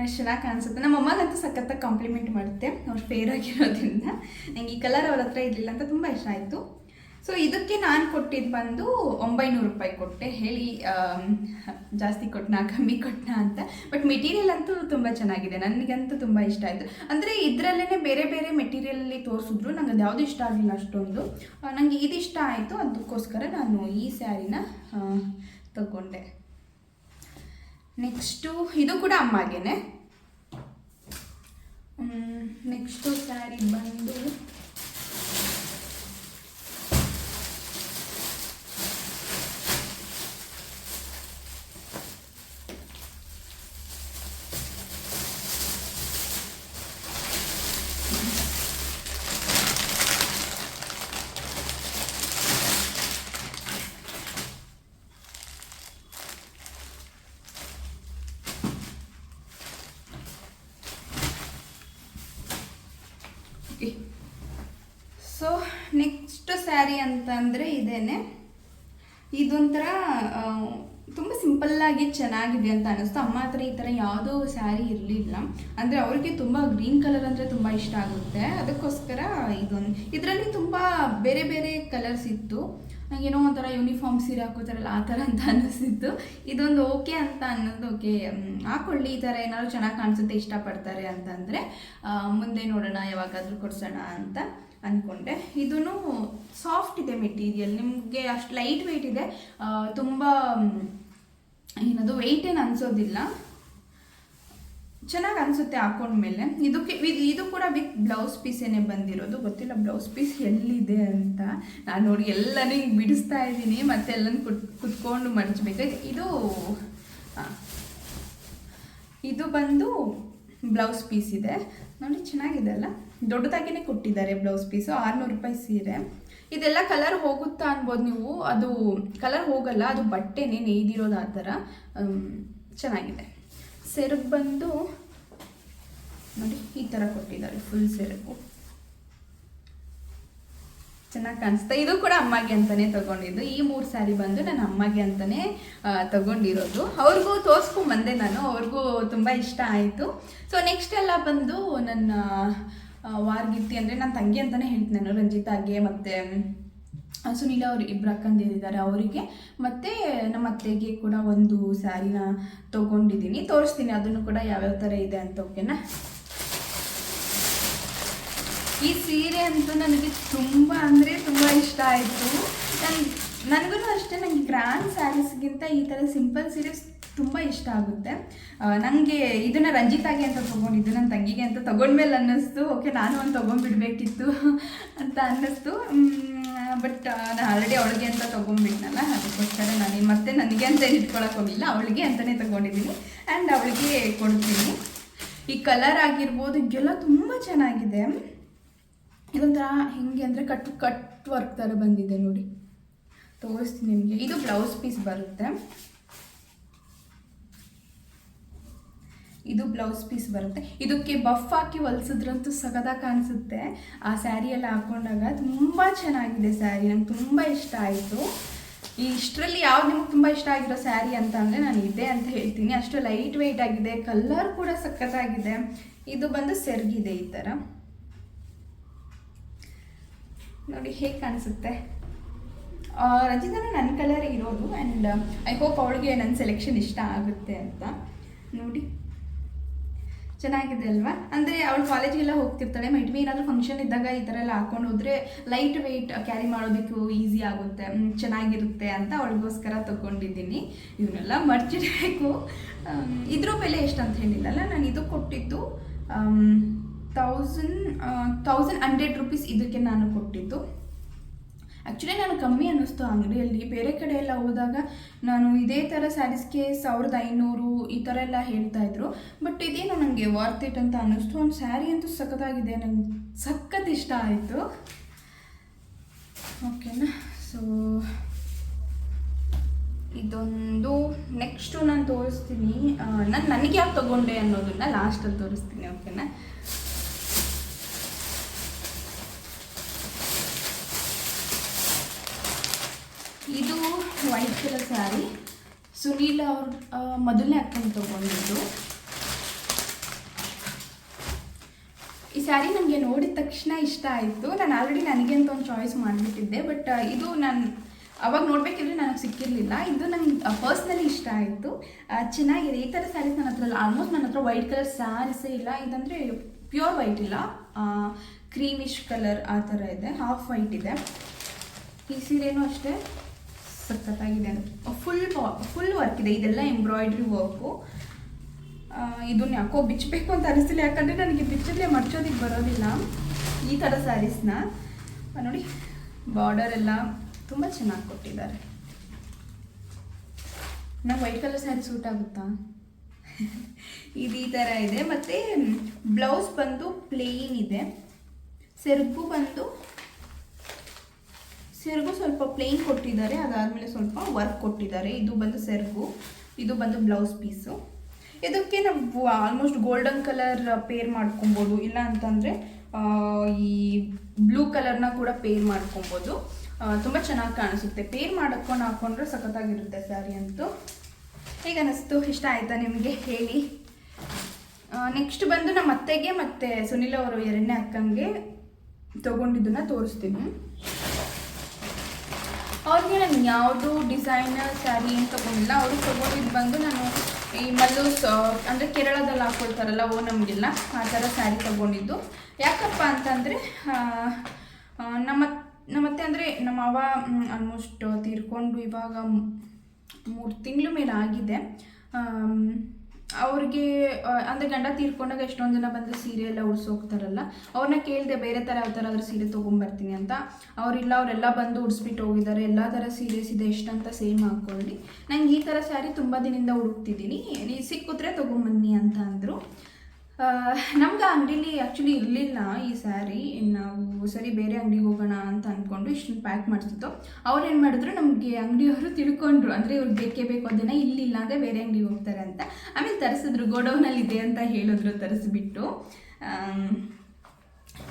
ಅಷ್ಟು ಚೆನ್ನಾಗಿ ಕಾಣಿಸುತ್ತೆ. ನಮ್ಮ ಅಮ್ಮಗಂತೂ ಸಖತ್ತಾಗಿ ಕಾಂಪ್ಲಿಮೆಂಟ್ ಮಾಡುತ್ತೆ. ಅವ್ರು ಫೇರ್ ಆಗಿರೋದ್ರಿಂದ. ನಂಗೆ ಈ ಕಲರ್ ಅವ್ರ ಹತ್ರ ಇರಲಿಲ್ಲ ಅಂತ ತುಂಬ ಇಷ್ಟ ಆಯಿತು. ಸೊ ಇದಕ್ಕೆ ನಾನು ಕೊಟ್ಟಿದ್ದು ಬಂದು ಒಂಬೈನೂರು ರೂಪಾಯಿ ಕೊಟ್ಟೆ. ಹೇಳಿ ಜಾಸ್ತಿ ಕೊಟ್ಟನಾ ಕಮ್ಮಿ ಕೊಟ್ಟನಾ ಅಂತ. ಬಟ್ ಮೆಟೀರಿಯಲ್ ಅಂತೂ ತುಂಬ ಚೆನ್ನಾಗಿದೆ. ನನಗಂತೂ ತುಂಬ ಇಷ್ಟ ಆಯಿತು. ಅಂದರೆ ಇದರಲ್ಲೇ ಬೇರೆ ಬೇರೆ ಮೆಟೀರಿಯಲಲ್ಲಿ ತೋರಿಸಿದ್ರು. ನನಗೆ ಅದು ಯಾವುದು ಇಷ್ಟ ಆಗಲಿಲ್ಲ ಅಷ್ಟೊಂದು. ನನಗೆ ಇದು ಇಷ್ಟ ಆಯಿತು. ಅದಕ್ಕೋಸ್ಕರ ನಾನು ಈ ಸ್ಯಾರಿನ ತಗೊಂಡೆ. ನೆಕ್ಸ್ಟು ಇದು ಕೂಡ ಅಮ್ಮಾಗೇನೆ. ನೆಕ್ಸ್ಟು ಸ್ಯಾರಿ ಬಂದು ಸೊ ನೆಕ್ಸ್ಟ್ ಸ್ಯಾರಿ ಅಂತಂದರೆ ಇದೇನೆ. ಇದೊಂಥರ ತುಂಬ ಸಿಂಪಲ್ಲಾಗಿ ಚೆನ್ನಾಗಿದೆ ಅಂತ ಅನ್ನಿಸ್ತು ಅಮ್ಮ ಹತ್ರ ಈ ಥರ ಯಾವುದೋ ಸ್ಯಾರಿ ಇರಲಿಲ್ಲ. ಅಂದರೆ ಅವ್ರಿಗೆ ತುಂಬ ಗ್ರೀನ್ ಕಲರ್ ಅಂದರೆ ತುಂಬ ಇಷ್ಟ ಆಗುತ್ತೆ. ಅದಕ್ಕೋಸ್ಕರ ಇದೊಂದು, ಇದರಲ್ಲಿ ತುಂಬ ಬೇರೆ ಬೇರೆ ಕಲರ್ಸ್ ಇತ್ತು. ನನಗೇನೋ ಒಂಥರ ಯೂನಿಫಾರ್ಮ್ ಸೀರೆ ಹಾಕೋತಾರಲ್ಲ, ಆ ಥರ ಅಂತ ಅನ್ನಿಸ್ತಿತ್ತು ಇದೊಂದು ಓಕೆ ಅಂತ ಅನ್ನೋದು ಓಕೆ ಹಾಕೊಳ್ಳಿ, ಈ ಥರ ಏನಾದ್ರು ಚೆನ್ನಾಗಿ ಕಾಣಿಸುತ್ತೆ, ಇಷ್ಟಪಡ್ತಾರೆ ಅಂತಂದರೆ ಮುಂದೆ ನೋಡೋಣ, ಯಾವಾಗಾದರೂ ಕೊಡ್ಸೋಣ ಅಂತ ಅಂದ್ಕೊಂಡೆ ಇದೂ ಸಾಫ್ಟ್ ಇದೆ ಮೆಟೀರಿಯಲ್ ನಿಮಗೆ ಅಷ್ಟು ಲೈಟ್ ವೆಯ್ಟ್ ಇದೆ ತುಂಬ ಏನದು ವೆಯ್ಟ್ ಏನು ಅನಿಸೋದಿಲ್ಲ. ಚೆನ್ನಾಗಿ ಅನಿಸುತ್ತೆ ಹಾಕೊಂಡ್ಮೇಲೆ ಇದಕ್ಕೆ ಇದ್- ಕೂಡ ವಿತ್ ಬ್ಲೌಸ್ ಪೀಸೇನೆ ಬಂದಿರೋದು. ಗೊತ್ತಿಲ್ಲ ಬ್ಲೌಸ್ ಪೀಸ್ ಎಲ್ಲಿದೆ ಅಂತ. ನಾನು ನೋಡಿ ಎಲ್ಲನೂ ಹಿಂಗೆ ಬಿಡಿಸ್ತಾ ಇದ್ದೀನಿ. ಮತ್ತೆ ಎಲ್ಲನೂ ಕುತ್, ಕುತ್ಕೊಂಡು ಮಡಚಬೇಕು. ಇದು ಇದು ಬಂದು ಬ್ಲೌಸ್ ಪೀಸ್ ಇದೆ. ನೋಡಿ ಚೆನ್ನಾಗಿದೆ ಅಲ್ಲ? ದೊಡ್ಡದಾಗಿನೇ ಕೊಟ್ಟಿದ್ದಾರೆ ಬ್ಲೌಸ್ ಪೀಸು. ಆರುನೂರು ರೂಪಾಯಿ ಸೀರೆ. ಇದೆಲ್ಲ ಕಲರ್ ಹೋಗುತ್ತಾ ಅನ್ಬೋದು ನೀವು. ಅದು ಕಲರ್ ಹೋಗಲ್ಲ. ಅದು ಬಟ್ಟೆನೇ ನೇಯ್ದಿರೋದು ಆ ಥರ. ಚೆನ್ನಾಗಿದೆ. ಸೆರಗು ಬಂದು ನೋಡಿ ಈ ಥರ ಕೊಟ್ಟಿದ್ದಾರೆ ಫುಲ್ ಸೆರಗು. ಚೆನ್ನಾಗಿ ಕಾಣಿಸ್ತಾ ಇದು ಕೂಡ ಅಮ್ಮಗೆ ಅಂತಾನೆ ತಗೊಂಡಿದ್ದು. ಈ ಮೂರು ಸ್ಯಾರಿ ಬಂದು ನನ್ನ ಅಮ್ಮಗೆ ಅಂತಾನೆ ಆ, ತಗೊಂಡಿರೋದು. ಅವ್ರಿಗೂ ತೋರಿಸ್ಕೊಂಡ್ ಬಂದೆ ನಾನು. ಅವ್ರಿಗೂ ತುಂಬ ಇಷ್ಟ ಆಯಿತು. ಸೊ ನೆಕ್ಸ್ಟ್ ಎಲ್ಲ ಬಂದು ನನ್ನ ವಾರ್ಗಿತ್ತಿ ಅಂದರೆ ನನ್ನ ತಂಗಿ ಅಂತಲೇ ಹೇಳ್ತೀನಿ ನಾನು ರಂಜಿತಾಗೆ ಮತ್ತು ಸುನೀಲ ಅವರು ಇಬ್ಬರು ಅಕ್ಕಂದಿರಿದ್ದಾರೆ ಅವರಿಗೆ. ಮತ್ತು ನಮ್ಮ ಅತ್ತೆಗೆ ಕೂಡ ಒಂದು ಸ್ಯಾರಿನ ತೊಗೊಂಡಿದ್ದೀನಿ. ತೋರಿಸ್ತೀನಿ, ಅದನ್ನು ಕೂಡ ಯಾವ್ಯಾವ ಥರ ಇದೆ ಅಂತ ಓಕೆನಾ ಈ ಸೀರೆ ಅಂತೂ ನನಗೆ ತುಂಬ ಅಂದರೆ ತುಂಬ ಇಷ್ಟ ಆಯಿತು. ನನ್ ನನಗೂ ಅಷ್ಟೇ ನನಗೆ ಗ್ರ್ಯಾಂಡ್ ಸ್ಯಾರೀಸ್ಗಿಂತ ಈ ಥರ ಸಿಂಪಲ್ ಸೀರೆಸ್ ತುಂಬ ಇಷ್ಟ ಆಗುತ್ತೆ. ನನಗೆ ಇದನ್ನು ರಂಜಿತಾಗೆ ಅಂತ ತೊಗೊಂಡಿದ್ದು ನನ್ನ ತಂಗಿಗೆ ಅಂತ ತೊಗೊಂಡ್ಮೇಲೆ ಅನ್ನಿಸ್ತು. ಓಕೆ ನಾನು ಒಂದು ತೊಗೊಂಡ್ಬಿಡ್ಬೇಕಿತ್ತು ಅಂತ ಅನ್ನಿಸ್ತು. ಬಟ್ ನಾನು ಆಲ್ರೆಡಿ ಅವಳಿಗೆ ಅಂತ ತೊಗೊಂಡ್ಬಿಟ್ನಲ್ಲ, ಅದಕ್ಕೋಸ್ಕರ ನಾನು ಮತ್ತೆ ನನಗೆ ಅಂತ ಇಟ್ಕೊಳಕ್ಕೆ ಹೋಗಿಲ್ಲ, ಅವಳಿಗೆ ಅಂತಲೇ ತೊಗೊಂಡಿದ್ದೀನಿ ಆ್ಯಂಡ್ ಅವಳಿಗೆ ಕೊಡ್ತೀನಿ. ಈ ಕಲರ್ ಆಗಿರ್ಬೋದು, ಇದೆಲ್ಲ ತುಂಬ ಚೆನ್ನಾಗಿದೆ. ಇದೊಂಥರ ಹೆಂಗೆ ಅಂದರೆ ಕಟ್ ಕಟ್ ವರ್ಕ್ ಥರ ಬಂದಿದೆ ನೋಡಿ. ತೋರಿಸ್ತೀನಿ ನಿಮಗೆ. ಇದು ಬ್ಲೌಸ್ ಪೀಸ್ ಬರುತ್ತೆ. ಇದು ಬ್ಲೌಸ್ ಪೀಸ್ ಬರುತ್ತೆ. ಇದಕ್ಕೆ ಬಫ್ ಹಾಕಿ ಹೊಲ್ಸಿದ್ರಂತೂ ಸಗದ ಕಾಣಿಸುತ್ತೆ. ಆ ಸ್ಯಾರಿ ಎಲ್ಲ ಹಾಕೊಂಡಾಗ ತುಂಬ ಚೆನ್ನಾಗಿದೆ ಸ್ಯಾರಿ ನಂಗೆ ತುಂಬ ಇಷ್ಟ ಆಯಿತು. ಈ ಇಷ್ಟರಲ್ಲಿ ಯಾವ್ದು ನಿಮ್ಗೆ ತುಂಬ ಇಷ್ಟ ಆಗಿರೋ ಸ್ಯಾರಿ ಅಂತ ಅಂದರೆ ನಾನು ಇದೆ ಅಂತ ಹೇಳ್ತೀನಿ. ಅಷ್ಟು ಲೈಟ್ ವೆಯ್ಟ್ ಆಗಿದೆ ಕಲರ್ ಕೂಡ ಸಖತ್ತಾಗಿದೆ. ಇದು ಬಂದು ಸೆರ್ಗಿದೆ ಈ ಥರ ನೋಡಿ ಹೇಗೆ ಕಾಣಿಸುತ್ತೆ. ರಜಿತಾನು ನನ್ನ ಕಲರ್ ಇರೋದು ಆ್ಯಂಡ್ ಐ ಹೋಪ್ ಅವಳಿಗೆ ನನ್ನ ಸೆಲೆಕ್ಷನ್ ಇಷ್ಟ ಆಗುತ್ತೆ ಅಂತ. ನೋಡಿ. ಚೆನ್ನಾಗಿದೆ ಅಲ್ವಾ? ಅಂದರೆ ಅವಳು ಕಾಲೇಜಿಗೆಲ್ಲ ಹೋಗ್ತಿರ್ತಾಳೆ ಮೈಟ್ ಬಿ ಏನಾದರೂ ಫಂಕ್ಷನ್ ಇದ್ದಾಗ ಈ ಥರ ಎಲ್ಲ ಹಾಕೊಂಡು ಹೋದರೆ ಲೈಟ್ ವೆಯ್ಟ್ ಕ್ಯಾರಿ ಮಾಡೋದಕ್ಕೂ ಈಸಿ ಆಗುತ್ತೆ. ಚೆನ್ನಾಗಿರುತ್ತೆ ಅಂತ ಅವಳಿಗೋಸ್ಕರ ತಗೊಂಡಿದ್ದೀನಿ. ಇವನ್ನೆಲ್ಲ ಮರ್ಚಿಡಬೇಕು. ಇದ್ರ ಬೆಲೆ ಎಷ್ಟು ಅಂತ ಹೇಳಿಲ್ಲಲ್ಲ ನಾನು ಇದು ಕೊಟ್ಟಿದ್ದು ತೌಸಂಡ್ ತೌಸಂಡ್ ಹಂಡ್ರೆಡ್ ರುಪೀಸ್ ಇದಕ್ಕೆ ನಾನು ಕೊಟ್ಟಿದ್ದು. ಆ್ಯಕ್ಚುಲಿ ನಾನು ಕಮ್ಮಿ ಅನ್ನಿಸ್ತು ಅಂಗಡಿಯಲ್ಲಿ. ಬೇರೆ ಕಡೆ ಎಲ್ಲ ಹೋದಾಗ ನಾನು ಇದೇ ಥರ ಸ್ಯಾರೀಸ್ಗೆ ಸಾವಿರದ ಐನೂರು ಈ ಥರ ಎಲ್ಲ ಹೇಳ್ತಾ ಇದ್ರು. ಬಟ್ ಇದೇನು ನನಗೆ ವರ್ತ್ ಇಟ್ ಅಂತ ಅನ್ನಿಸ್ತು. ಒಂದು ಸ್ಯಾರಿ ಅಂತೂ ಸಖತ್ತಾಗಿದೆ. ನಂಗೆ ಸಖತ್ ಇಷ್ಟ ಆಯಿತು. ಓಕೆನಾ ಸೊ ಇದೊಂದು ನೆಕ್ಸ್ಟು ನಾನು ತೋರಿಸ್ತೀನಿ. ನಾನು ನನಗೆ ಯಾಕೆ ತೊಗೊಂಡೆ ಅನ್ನೋದನ್ನ ಲಾಸ್ಟಲ್ಲಿ ತೋರಿಸ್ತೀನಿ. ಓಕೆನಾ ಇದು ವೈಟ್ ಕಲರ್ ಸ್ಯಾರಿ ಸುನೀಲ್ ಅವ್ರ ಮೊದಲನೇ ಅಕ್ಕನ ತೊಗೊಂಡಿದ್ದು. ಈ ಸ್ಯಾರಿ ನನಗೆ ನೋಡಿದ ತಕ್ಷಣ ಇಷ್ಟ ಆಯಿತು. ನಾನು ಆಲ್ರೆಡಿ ನನಗೆ ಅಂತ ಒಂದು ಚಾಯ್ಸ್ ಮಾಡಿಬಿಟ್ಟಿದ್ದೆ ಬಟ್ ಇದು ನಾನು ಅವಾಗ ನೋಡಬೇಕಿದ್ರೆ ನನಗೆ ಸಿಕ್ಕಿರಲಿಲ್ಲ. ಇದು ನಂಗೆ ಪರ್ಸ್ನಲಿ ಇಷ್ಟ ಆಯಿತು. ಚೆನ್ನಾಗಿದೆ. ಈ ಥರ ಸ್ಯಾರೀಸ್ ನನ್ನ ಹತ್ರ ಆಲ್ಮೋಸ್ಟ್ ನನ್ನ ಹತ್ರ ವೈಟ್ ಕಲರ್ ಸ್ಯಾರೀಸೇ ಇಲ್ಲ. ಇದಂದರೆ ಪ್ಯೂರ್ ವೈಟ್ ಇಲ್ಲ. ಕ್ರೀಮಿಶ್ ಕಲರ್ ಆ ಥರ ಇದೆ. ಹಾಫ್ ವೈಟ್ ಇದೆ. ಈ ಸೀರೆನೂ ಅಷ್ಟೇ. ಸಖತ್ತಾಗಿದೆ ಫುಲ್ ಫುಲ್ ವರ್ಕ್ ಇದೆ. ಇದೆಲ್ಲ ಎಂಬ್ರಾಯ್ಡ್ರಿ ವರ್ಕು ಇದನ್ನ ಯಾಕೋ ಬಿಚ್ಚಬೇಕು ಅಂತ ಅನಿಸ್ತಿಲ್ಲ. ಯಾಕಂದರೆ ನನಗೆ ಬಿಚ್ಚಿದ್ರೆ ಮರ್ಚೋದಿಕ್ಕೆ ಬರೋದಿಲ್ಲ. ಈ ಥರ ಸ್ಯಾರೀಸ್ನ ನೋಡಿ ಬಾರ್ಡರ್ ಎಲ್ಲ ತುಂಬ ಚೆನ್ನಾಗಿ ಕೊಟ್ಟಿದ್ದಾರೆ. ನಂಗೆ ವೈಟ್ ಕಲರ್ ಸ್ಯಾರಿ ಸೂಟ್ ಆಗುತ್ತಾ? ಇದು ಈ ಥರ ಇದೆ. ಮತ್ತು ಬ್ಲೌಸ್ ಬಂದು ಪ್ಲೇನ್ ಇದೆ. ಸೆರಗು ಬಂದು ಸೆರಗು ಸ್ವಲ್ಪ ಪ್ಲೇನ್ ಕೊಟ್ಟಿದ್ದಾರೆ, ಅದಾದಮೇಲೆ ಸ್ವಲ್ಪ ವರ್ಕ್ ಕೊಟ್ಟಿದ್ದಾರೆ. ಇದು ಬಂದು ಸೆರಗು, ಇದು ಬಂದು ಬ್ಲೌಸ್ ಪೀಸು ಇದಕ್ಕೆ ನಾವು ಆಲ್ಮೋಸ್ಟ್ ಗೋಲ್ಡನ್ ಕಲರ್ ಪೇರ್ ಮಾಡ್ಕೊಬೋದು. ಇಲ್ಲ ಅಂತಂದರೆ ಈ ಬ್ಲೂ ಕಲರ್ನ ಕೂಡ ಪೇರ್ ಮಾಡ್ಕೊಬೋದು. ತುಂಬ ಚೆನ್ನಾಗಿ ಕಾಣಿಸುತ್ತೆ. ಪೇರ್ ಮಾಡ್ಕೊಂಡು ಹಾಕೊಂಡ್ರೆ ಸಖತ್ತಾಗಿರುತ್ತೆ ಸ್ಯಾರಿ ಅಂತೂ. ಹೇಗೆ ಅನ್ನಿಸ್ತು ಇಷ್ಟ ಆಯಿತಾ ನಿಮಗೆ? ಹೇಳಿ. ನೆಕ್ಸ್ಟ್ ಬಂದು ನಮ್ಮ ಅತ್ತೆಗೆ ಮತ್ತು ಸುನಿಲ್ ಅವರು ಎರಡನೇ ಅಕ್ಕಂಗೆ ತೊಗೊಂಡಿದ್ದನ್ನು ತೋರಿಸ್ತೀನಿ. ಅವ್ರಿಗೆ ನಾನು ಯಾವುದು ಡಿಸೈನರ್ ಸ್ಯಾರಿ ಏನು ತೊಗೊಂಡಿಲ್ಲ ಅವರು ತೊಗೊಂಡಿದ್ದು ಬಂದು ನಾನು ಈ ಮಲ್ಲೂಸ್ ಅಂದರೆ ಕೇರಳದಲ್ಲಿ ಹಾಕೊಳ್ತಾರಲ್ಲ, ಓ ನಮಗೆಲ್ಲ ಆ ಥರ ಸ್ಯಾರಿ ತೊಗೊಂಡಿದ್ದು. ಯಾಕಪ್ಪ ಅಂತಂದರೆ ನಮ್ಮ ನಮ್ಮತ್ತೆ ಅಂದರೆ ನಮ್ಮ ಅವ ಆಲ್ಮೋಸ್ಟ್ ತೀರ್ಕೊಂಡು ಇವಾಗ ಮೂರು ತಿಂಗಳು ಮೇಲೆ ಆಗಿದೆ. ಅವ್ರಿಗೆ ಅಂದರೆ ಗಂಡ ತೀರ್ಕೊಂಡಾಗ ಎಷ್ಟೊಂದು ಜನ ಬಂದು ಸೀರೆ ಎಲ್ಲ ಉಡ್ಸೋಗ್ತಾರಲ್ಲ ಅವ್ರನ್ನ ಕೇಳಿದೆ ಬೇರೆ ಥರ ಯಾವ ಥರ ಆದರೂ ಸೀರೆ ತೊಗೊಂಬರ್ತೀನಿ ಅಂತ ಅವರಿಲ್ಲ, ಅವರೆಲ್ಲ ಬಂದು ಉಡ್ಸ್ಬಿಟ್ಟು ಹೋಗಿದ್ದಾರೆ, ಎಲ್ಲ ಥರ ಸೀರೆಸ್ ಇದೆ, ಎಷ್ಟಂತ ಸೇಮ್ ಹಾಕ್ಕೊಳ್ಳಿ ನಂಗೆ ಈ ಥರ ಸ್ಯಾರಿ ತುಂಬ ದಿನದಿಂದ ಹುಡುಕ್ತಿದ್ದೀನಿ ನೀವು ಸಿಕ್ಕಿದ್ರೆ ತೊಗೊಂಬನ್ನಿ ಅಂತ ಅಂದರು. ನಮ್ಗೆ ಅಂಗಡೀಲಿ ಆ್ಯಕ್ಚುಲಿ ಇರಲಿಲ್ಲ ಈ ಸ್ಯಾರಿ ನಾವು ಸರಿ ಬೇರೆ ಅಂಗಡಿಗೆ ಹೋಗೋಣ ಅಂತ ಅಂದ್ಕೊಂಡು ಇಷ್ಟನ್ನು ಪ್ಯಾಕ್ ಮಾಡ್ತಿತ್ತು. ಅವ್ರು ಏನು ಮಾಡಿದ್ರು ನಮಗೆ ಅಂಗಡಿಯವರು ತಿಳ್ಕೊಂಡ್ರು. ಅಂದರೆ ಇವ್ರಿಗೆ ಬೇಕೇ ಬೇಕು ಅದನ್ನು ಇಲ್ಲಿಲ್ಲ ಅಂದರೆ ಬೇರೆ ಅಂಗಡಿಗೆ ಹೋಗ್ತಾರೆ ಅಂತ. ಆಮೇಲೆ ತರಿಸಿದ್ರು ಗೋಡೌನಲ್ಲಿ ಇದೆ ಅಂತ ಹೇಳಿದ್ರು ತರಿಸ್ಬಿಟ್ಟು.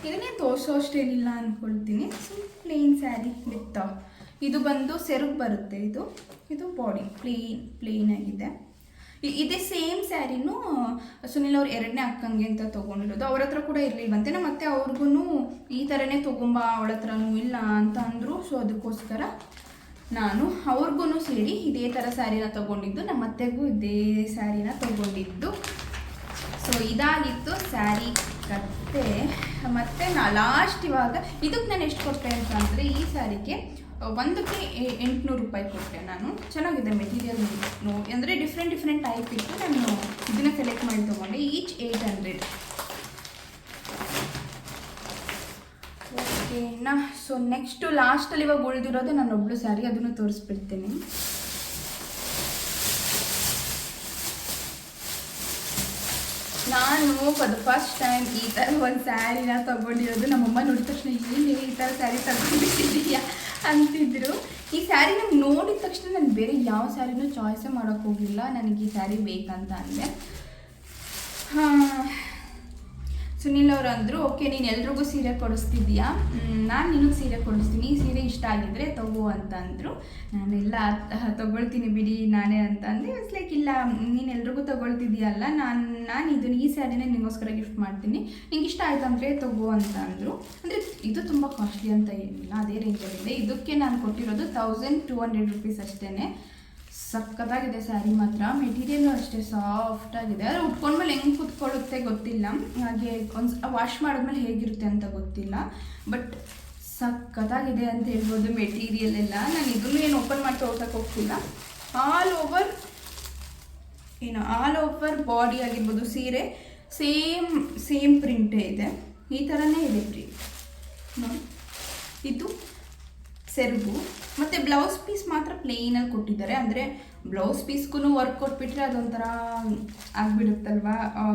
ಇದನ್ನೇ ತೋರಿಸೋ ಅಷ್ಟೇನಿಲ್ಲ ಅಂದ್ಕೊಳ್ತೀನಿ ಸೊ ಪ್ಲೇನ್ ಸ್ಯಾರಿ ವಿತ್ ಇದು ಬಂದು ಸೆರಗು ಬರುತ್ತೆ ಇದು. ಇದು ಬಾಡಿ ಪ್ಲೇನ್ ಪ್ಲೇನ್ ಆಗಿದೆ. ಇದೇ ಸೇಮ್ ಸ್ಯಾರಿನೂ ಸುನಿಲ್ ಅವ್ರು ಎರಡನೇ ಅಕ್ಕಂಗೆ ಅಂತ ತೊಗೊಂಡಿರೋದು. ಅವ್ರ ಹತ್ರ ಕೂಡ ಇರಲಿಲ್ವಂತೆ. ಮತ್ತೆ ಅವ್ರಿಗೂ ಈ ಥರನೇ ತೊಗೊಂಬ, ಅವಳ ಹತ್ರನೂ ಇಲ್ಲ ಅಂತ ಅಂದರು. ಸೊ ಅದಕ್ಕೋಸ್ಕರ ನಾನು ಅವ್ರಿಗೂ ಸೇರಿ ಇದೇ ಥರ ಸ್ಯಾರಿನ ತೊಗೊಂಡಿದ್ದು. ನಮ್ಮ ಅತ್ತೆಗೂ ಇದೇ ಸ್ಯಾರಿನ ತೊಗೊಂಡಿದ್ದು. ಸೊ ಇದಾಗಿತ್ತು ಸ್ಯಾರಿ ಕತ್ತೆ. ಮತ್ತು ನಾ ಲಾಸ್ಟ್ ಇವಾಗ ಇದಕ್ಕೆ ನಾನು ಎಷ್ಟು ಕೊಟ್ಟೆ ಅಂತ ಅಂದರೆ ಈ ಸ್ಯಾರಿಗೆ ಒಂದಕ್ಕೆ ಎಂಟುನೂರು ರೂಪಾಯಿ ಕೊಟ್ಟೆ ನಾನು. ಚೆನ್ನಾಗಿದೆ ಮೆಟೀರಿಯಲ್ ಅಂದರೆ ಡಿಫ್ರೆಂಟ್ ಡಿಫ್ರೆಂಟ್ ಟೈಪ್ ಇತ್ತು. ನಾನು ಇದನ್ನು ಸೆಲೆಕ್ಟ್ ಮಾಡಿ ತೊಗೊಂಡೆ. ಈಚ್ ಏಯ್ಟ್ ಹಂಡ್ರೆಡ್ ಓಕೆ ನಾ ಸೊ ನೆಕ್ಸ್ಟು ಲಾಸ್ಟಲ್ಲಿ ಇವಾಗ ಉಳಿದಿರೋದು ನಾನು ಒಬ್ಳು ಸ್ಯಾರಿ ಅದನ್ನು ತೋರಿಸ್ಬಿಡ್ತೀನಿ. ನಾನು ಫಾರ್ ದ ಫಸ್ಟ್ ಟೈಮ್ ಈ ಥರ ಒಂದು ಸ್ಯಾರಿನ ತೊಗೊಂಡಿರೋದು. ನಮ್ಮಮ್ಮ ನೋಡಿದ ತಕ್ಷಣ, ಏನು ಈ ಥರ ಸ್ಯಾರಿ ತಗೊಂಡಿದ್ದೀಯಾ? ಅಂತಿದ್ರು. ಈ ಸ್ಯಾರಿ ನಂಗೆ ನೋಡಿದ ತಕ್ಷಣ ನಾನು ಬೇರೆ ಯಾವ ಸ್ಯಾರಿನೂ ಚಾಯ್ಸೇ ಮಾಡೋಕ್ಕೆ ಹೋಗಿಲ್ಲ. ನನಗೆ ಈ ಸ್ಯಾರಿ ಬೇಕಂತ ಅಂದೆ. ಸುನಿಲ್ ಅವರು ಅಂದರು, ಓಕೆ, ನೀನು ಎಲ್ರಿಗೂ ಸೀರೆ ಕೊಡಿಸ್ತಿದ್ಯಾ? ನಾನು ನಿನಗೆ ಸೀರೆ ಕೊಡಿಸ್ತೀನಿ. ಈ ಸೀರೆ ಇಷ್ಟ ಆಗಿದ್ರೆ ತಗೋ ಅಂತ ಅಂದರು. ನಾನೆಲ್ಲ ತೊಗೊಳ್ತೀನಿ ಬಿಡಿ ನಾನೇ ಅಂತ ಅಂದೆ. ಇಟ್ಸ್ ಲೈಕ್ ಇಲ್ಲ, ನೀನು ಎಲ್ರಿಗೂ ತೊಗೊಳ್ತಿದ್ಯಲ್ಲ, ನಾನು ನಾನು ಇದನ್ನು ಈ ಸ್ಯಾರಿನೇ ನಿಮಗೋಸ್ಕರ ಗಿಫ್ಟ್ ಮಾಡ್ತೀನಿ. ನಿಂಗೆ ಇಷ್ಟ ಆಯ್ತು ಅಂದರೆ ತಗೋ ಅಂತ ಅಂದರು. ಅಂದರೆ ಇದು ತುಂಬ ಕಾಸ್ಟ್ಲಿ ಅಂತ ಏನಿಲ್ಲ, ಅದೇ ರೇಂಜಲ್ಲಿದೆ ಇದಕ್ಕೆ ನಾನು ಕೊಟ್ಟಿರೋದು ತೌಸಂಡ್ ಟೂ ಹಂಡ್ರೆಡ್ ರುಪೀಸ್ ಅಷ್ಟೇ ಸಖತ್ತಾಗಿದೆ ಸ್ಯಾರಿ ಮಾತ್ರ. ಮೆಟೀರಿಯಲ್ ಅಷ್ಟೇ ಸಾಫ್ಟ್ ಆಗಿದೆ. ಆದರೆ ಉಟ್ಕೊಂಡ್ಮೇಲೆ ಹೆಂಗೆ ಕುತ್ಕೊಳ್ಳುತ್ತೆ ಗೊತ್ತಿಲ್ಲ. ಹಾಗೆ ಒಂದು ವಾಶ್ ಮಾಡಿದ್ಮೇಲೆ ಹೇಗಿರುತ್ತೆ ಅಂತ ಗೊತ್ತಿಲ್ಲ. ಬಟ್ ಸಖತ್ತಾಗಿದೆ ಅಂತ ಹೇಳ್ಬೋದು ಮೆಟೀರಿಯಲ್ ಎಲ್ಲ. ನಾನು ಇದನ್ನು ಏನು ಓಪನ್ ಮಾಡಿ ತೋರ್ಸಕ್ಕೆ ಹೋಗ್ತಿಲ್ಲ. ಆಲ್ ಓವರ್ ಏನು ಆಲ್ ಓವರ್ ಬಾಡಿ ಆಗಿರ್ಬೋದು ಸೀರೆ ಸೇಮ್ ಸೇಮ್ ಪ್ರಿಂಟೇ ಇದೆ. ಈ ಥರನೇ ಇದೆ ಪ್ರಿಂಟ್ ಇದು ಸೆರಗು, ಮತ್ತು ಬ್ಲೌಸ್ ಪೀಸ್ ಮಾತ್ರ ಪ್ಲೇನಲ್ಲಿ ಕೊಟ್ಟಿದ್ದಾರೆ. ಅಂದರೆ ಬ್ಲೌಸ್ ಪೀಸ್ಗೂ ವರ್ಕ್ ಕೊಟ್ಬಿಟ್ರೆ ಅದೊಂಥರ ಆಗಿಬಿಡುತ್ತಲ್ವ?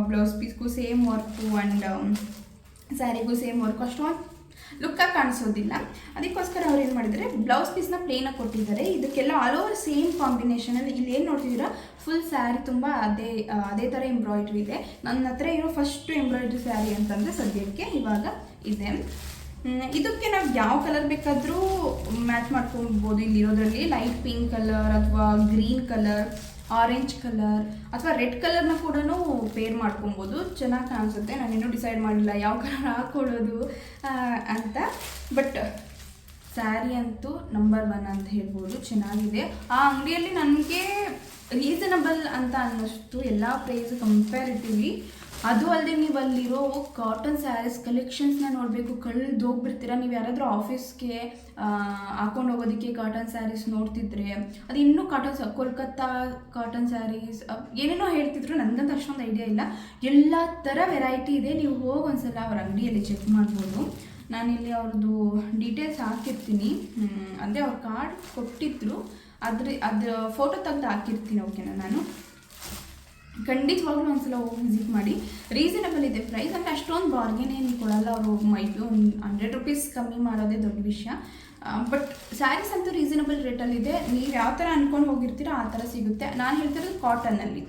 ಬ್ಲೌಸ್ ಪೀಸ್ಗೂ ಸೇಮ್ ವರ್ಕು ಆ್ಯಂಡ್ ಸ್ಯಾರಿಗೂ ಸೇಮ್ ವರ್ಕು ಅಷ್ಟೊಂದು ಲುಕ್ಕಾಗಿ ಕಾಣಿಸೋದಿಲ್ಲ. ಅದಕ್ಕೋಸ್ಕರ ಅವ್ರು ಏನು ಮಾಡಿದ್ದಾರೆ? ಬ್ಲೌಸ್ ಪೀಸ್ನ ಪ್ಲೇನಾಗಿ ಕೊಟ್ಟಿದ್ದಾರೆ. ಇದಕ್ಕೆಲ್ಲ ಆಲ್ ಓವರ್ ಸೇಮ್ ಕಾಂಬಿನೇಷನಲ್ಲಿ ಇಲ್ಲಿ ಏನು ನೋಡ್ತಿದ್ದೀರಾ? ಫುಲ್ ಸ್ಯಾರಿ ತುಂಬ ಅದೇ ಅದೇ ಥರ ಎಂಬ್ರಾಯ್ಡ್ರಿ ಇದೆ. ನನ್ನ ಹತ್ರ ಇರೋ ಫಸ್ಟ್ ಎಂಬ್ರಾಯ್ಡ್ರಿ ಸ್ಯಾರಿ ಅಂತಂದರೆ ಸದ್ಯಕ್ಕೆ ಇವಾಗ ಇದೆ. ಇದಕ್ಕೆ ನಾವು ಯಾವ ಕಲರ್ ಬೇಕಾದರೂ ಮ್ಯಾಚ್ ಮಾಡ್ಕೊಬೋದು ಇಲ್ಲಿರೋದ್ರಲ್ಲಿ ಲೈಟ್ ಪಿಂಕ್ ಕಲರ್ ಅಥವಾ ಗ್ರೀನ್ ಕಲರ್ ಆರೆಂಜ್ ಕಲರ್ ಅಥವಾ ರೆಡ್ ಕಲರ್ನ ಕೂಡ ಪೇರ್ ಮಾಡ್ಕೊಬೋದು ಚೆನ್ನಾಗಿ ಕಾಣಿಸುತ್ತೆ. ನಾನು ಇನ್ನೂ ಡಿಸೈಡ್ ಮಾಡಿಲ್ಲ ಯಾವ ಕಲರ್ ಹಾಕ್ಕೊಳ್ಳೋದು ಅಂತ. ಬಟ್ ಸ್ಯಾರಿ ಅಂತೂ ನಂಬರ್ ಒನ್ ಅಂತ ಹೇಳ್ಬೋದು. ಚೆನ್ನಾಗಿದೆ. ಆ ಅಂಗಡಿಯಲ್ಲಿ ನನಗೆ ರೀಸನಬಲ್ ಅಂತ ಅನ್ನಿಸ್ತು ಎಲ್ಲ ಪ್ರೈಸ್ ಕಂಪ್ಯಾರಿಟಿವ್ಲಿ ಅದು ಅಲ್ಲದೆ ನೀವು ಅಲ್ಲಿರೋ ಕಾಟನ್ ಸ್ಯಾರೀಸ್ ಕಲೆಕ್ಷನ್ಸ್ನ ನೋಡಬೇಕು. ಕಳ್ದು ಹೋಗ್ಬಿಡ್ತೀರಾ? ನೀವು ಯಾರಾದರೂ ಆಫೀಸ್ಗೆ ಹಾಕೊಂಡು ಹೋಗೋದಕ್ಕೆ ಕಾಟನ್ ಸ್ಯಾರೀಸ್ ನೋಡ್ತಿದ್ರೆ, ಅದು ಇನ್ನೂ ಕಾಟನ್ ಕೋಲ್ಕತ್ತಾ ಕಾಟನ್ ಸ್ಯಾರೀಸ್ ಏನೇನೋ ಹೇಳ್ತಿದ್ರು. ನನಗಂತ ಅಷ್ಟೊಂದು ಐಡಿಯಾ ಇಲ್ಲ. ಎಲ್ಲ ಥರ ವೆರೈಟಿ ಇದೆ. ನೀವು ಹೋಗಿ ಒಂದ್ಸಲ ಅವ್ರ ಅಂಗಡಿಯಲ್ಲಿ ಚೆಕ್ ಮಾಡ್ಬೋದು. ನಾನಿಲ್ಲಿ ಅವ್ರದ್ದು ಡೀಟೇಲ್ಸ್ ಹಾಕಿರ್ತೀನಿ. ಅಂದರೆ ಅವ್ರ ಕಾರ್ಡ್ ಕೊಟ್ಟಿದ್ರು. ಅದ್ರ ಅದ್ರ ಫೋಟೋ ತೆಗ್ದು ಹಾಕಿರ್ತೀನಿ ಓಕೆನಾ ನಾನು? ಖಂಡಿತವಾಗ್ಲೂ ಒಂದ್ಸಲ ಹೋಗಿ ವಿಸಿಟ್ ಮಾಡಿ. ರೀಸನಬಲ್ ಇದೆ ಪ್ರೈಸ್ ಅಂದರೆ ಅಷ್ಟೊಂದು ಬಾರ್ಗೇನ್ ಏನು ಕೊಡಲ್ಲ ಅವರು. ಮೈಬಿ ಒಂದು ಹಂಡ್ರೆಡ್ ರುಪೀಸ್ ಕಮ್ಮಿ ಮಾಡೋದೇ ದೊಡ್ಡ ವಿಷಯ. ಬಟ್ ಸ್ಯಾರೀಸ್ ಅಂತೂ ರೀಸನಬಲ್ ರೇಟಲ್ಲಿದೆ ನೀವು ಯಾವ ಥರ ಅಂದ್ಕೊಂಡು ಹೋಗಿರ್ತೀರೋ ಆ ಥರ ಸಿಗುತ್ತೆ. ನಾನು ಹೇಳ್ತಿರೋದು ಕಾಟನಲ್ಲಿ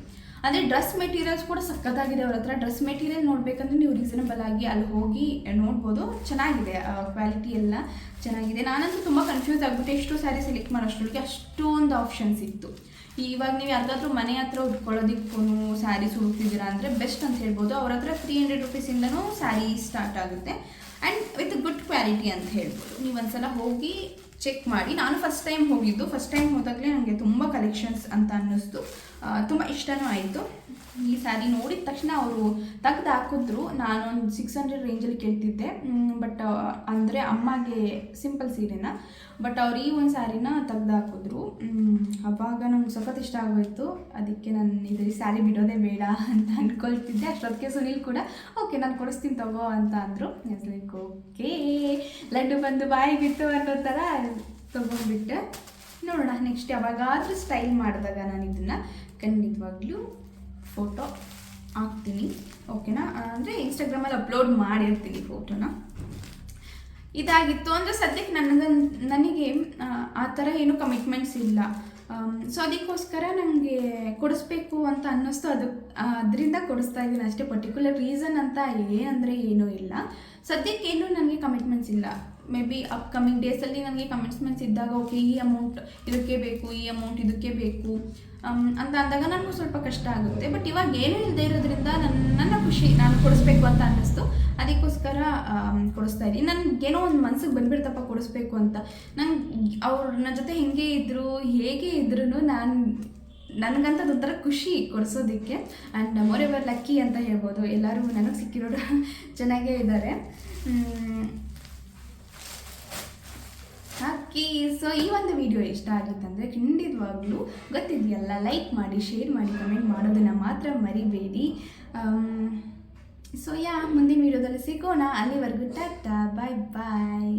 ಅಂದರೆ ಡ್ರೆಸ್ ಮೆಟೀರಿಯಲ್ಸ್ ಕೂಡ ಸಖತ್ತಾಗಿದೆ ಅವ್ರ ಹತ್ರ. ಡ್ರೆಸ್ ಮೆಟೀರಿಯಲ್ ನೋಡಬೇಕಂದ್ರೆ ನೀವು ರೀಸನಬಲ್ ಆಗಿ ಅಲ್ಲಿ ಹೋಗಿ ನೋಡ್ಬೋದು. ಚೆನ್ನಾಗಿದೆ ಕ್ವಾಲಿಟಿ ಎಲ್ಲ ಚೆನ್ನಾಗಿದೆ. ನಾನಂತೂ ತುಂಬ ಕನ್ಫ್ಯೂಸ್ ಆಗಿಬಿಟ್ಟೆ. ಎಷ್ಟು ಸ್ಯಾರಿ ಸೆಲೆಕ್ಟ್ ಮಾಡೋಷ್ಟೊಳಗೆ ಅಷ್ಟೊಂದು ಆಪ್ಷನ್ಸ್ ಇತ್ತು. ಇವಾಗ ನೀವು ಯಾರ್ದಾದ್ರೂ ಮನೆ ಹತ್ರ ಉಟ್ಕೊಳ್ಳೋದಿಕ್ಕೂ ಸ್ಯಾರೀಸ್ ಹುಡುಕ್ತಿದ್ದೀರಾ ಅಂದರೆ ಬೆಸ್ಟ್ ಅಂತ ಹೇಳ್ಬೋದು. ಅವ್ರ ಹತ್ರ ತ್ರೀ ಹಂಡ್ರೆಡ್ ರುಪೀಸಿಂದನೂ ಸ್ಯಾರಿ ಸ್ಟಾರ್ಟ್ ಆಗುತ್ತೆ. ಆ್ಯಂಡ್ ವಿತ್ ಗುಡ್ ಕ್ವಾಲಿಟಿ ಅಂತ ಹೇಳ್ಬೋದು. ನೀವು ಒಂದ್ಸಲ ಹೋಗಿ ಚೆಕ್ ಮಾಡಿ. ನಾನು ಫಸ್ಟ್ ಟೈಮ್ ಹೋಗಿದ್ದು. ಫಸ್ಟ್ ಟೈಮ್ ಹೋದಾಗಲೇ ನನಗೆ ತುಂಬ ಕಲೆಕ್ಷನ್ಸ್ ಅಂತ ಅನ್ನಿಸ್ತು. ತುಂಬ ಇಷ್ಟನೂ ಆಯಿತು. ಈ ಸ್ಯಾರಿ ನೋಡಿದ ತಕ್ಷಣ ಅವರು ತೆಗ್ದು ಹಾಕಿದ್ರು. ನಾನೊಂದು ಸಿಕ್ಸ್ ಹಂಡ್ರೆಡ್ ರೇಂಜಲ್ಲಿ ಕೇಳ್ತಿದ್ದೆ. ಬಟ್ ಅಂದರೆ ಅಮ್ಮಗೆ ಸಿಂಪಲ್ ಸೀರೆನ ಬಟ್ ಅವ್ರು ಈ ಒಂದು ಸ್ಯಾರಿನ ತೆಗ್ದು ಹಾಕಿದ್ರು. ಅವಾಗ ನಂಗೆ ಸಖತ್ ಇಷ್ಟ ಆಗೋಯ್ತು. ಅದಕ್ಕೆ ನಾನು ಇದರಲ್ಲಿ ಸ್ಯಾರಿ ಬಿಡೋದೇ ಬೇಡ ಅಂತ ಅಂದ್ಕೊಳ್ತಿದ್ದೆ ಅಷ್ಟೊತ್ತಿಗೆ ಸುನೀಲ್ ಕೂಡ ಓಕೆ ನಾನು ಕೊಡಿಸ್ತೀನಿ ತಗೋ ಅಂತ ಅಂದರು. ಲೈಕ್ ಓಕೆ ಲಡ್ಡು ಬಂದು ಬಾಯಿ ಬಿಟ್ಟು ಅನ್ನೋ ಥರ ತೊಗೊಂಡ್ಬಿಟ್ಟೆ ನೋಡೋಣ ನೆಕ್ಸ್ಟ್ ಯಾವಾಗಾದರೂ ಸ್ಟೈಲ್ ಮಾಡಿದಾಗ ನಾನು ಇದನ್ನು ಖಂಡಿತವಾಗ್ಲೂ ಫೋಟೋ ಹಾಕ್ತೀನಿ. ಓಕೆನಾ ಅಂದರೆ ಇನ್ಸ್ಟಾಗ್ರಾಮಲ್ಲಿ ಅಪ್ಲೋಡ್ ಮಾಡಿರ್ತೀನಿ ಫೋಟೋನ ಇದಾಗಿತ್ತು ಅಂದರೆ ಸದ್ಯಕ್ಕೆ ನನಗೆ ನನಗೆ ಆ, ಥರ ಏನು ಕಮಿಟ್ಮೆಂಟ್ಸ್ ಇಲ್ಲ. ಸೊ ಅದಕ್ಕೋಸ್ಕರ ನನಗೆ ಕೊಡಿಸ್ಬೇಕು ಅಂತ ಅನ್ನಿಸ್ತು. ಅದು ಅದರಿಂದ ಕೊಡಿಸ್ತಾ ಇದ್ದೀನಿ. ಅಷ್ಟೇ ಪರ್ಟಿಕ್ಯುಲರ್ ರೀಸನ್ ಅಂತ ಏನಂದರೆ ಏನೂ ಇಲ್ಲ. ಸದ್ಯಕ್ಕೇನು ನನಗೆ ಕಮಿಟ್ಮೆಂಟ್ಸ್ ಇಲ್ಲ. ಮೇ ಬಿ ಅಪ್ಕಮಿಂಗ್ ಡೇಸಲ್ಲಿ ನನಗೆ ಕಮಿಟ್ಮೆಂಟ್ಸ್ ಇದ್ದಾಗ ಓಕೆ ಈ ಅಮೌಂಟ್ ಇದಕ್ಕೆ ಬೇಕು, ಈ ಅಮೌಂಟ್ ಇದಕ್ಕೆ ಬೇಕು. ಅಂತ ಅಂದಾಗ ನನಗೂ ಸ್ವಲ್ಪ ಕಷ್ಟ ಆಗುತ್ತೆ. ಬಟ್ ಇವಾಗ ಏನೂ ಇಲ್ಲದೆ ಇರೋದ್ರಿಂದ ನನ್ನ ನನ್ನ ಖುಷಿ ನಾನು ಕೊಡಿಸ್ಬೇಕು ಅಂತ ಅನ್ನಿಸ್ತು. ಅದಕ್ಕೋಸ್ಕರ ಕೊಡಿಸ್ತಾ ಇದ್ದೀನಿ. ನನಗೇನೋ ಒಂದು ಮನ್ಸಿಗೆ ಬಂದ್ಬಿಡ್ತಪ್ಪ ಕೊಡಿಸ್ಬೇಕು ಅಂತ. ನಂಗೆ ಅವ್ರ ನನ್ನ ಜೊತೆ ಹೇಗೆ ಇದ್ದರು ಹೇಗೆ ಇದ್ರೂ ನಾನು, ನನಗಂತ ಒಂಥರ ಖುಷಿ ಕೊಡಿಸೋದಕ್ಕೆ. ಆ್ಯಂಡ್ ಮೋರ್ ಎವರ್ ಲಕ್ಕಿ ಅಂತ ಹೇಳ್ಬೋದು. ಎಲ್ಲರೂ ನನಗೆ ಸಿಕ್ಕಿರೋರು ಚೆನ್ನಾಗೇ ಇದ್ದಾರೆ. ಹಾಕಿ ಸೊ ಈ ಒಂದು ವಿಡಿಯೋ ಇಷ್ಟ ಆಗಿತ್ತಂದರೆ ಖಂಡಿತವಾಗ್ಲೂ ಗೊತ್ತಿದೆಯಲ್ಲ ಲೈಕ್ ಮಾಡಿ ಶೇರ್ ಮಾಡಿ ಕಮೆಂಟ್ ಮಾಡೋದನ್ನು ಮಾತ್ರ ಮರಿಬೇಡಿ. ಸೊ ಯಾ ಮುಂದಿನ ವಿಡಿಯೋದಲ್ಲಿ ಸಿಗೋಣ. ಅಲ್ಲಿವರೆಗೂ ಟಾಟಾ ಬಾಯ್ ಬಾಯ್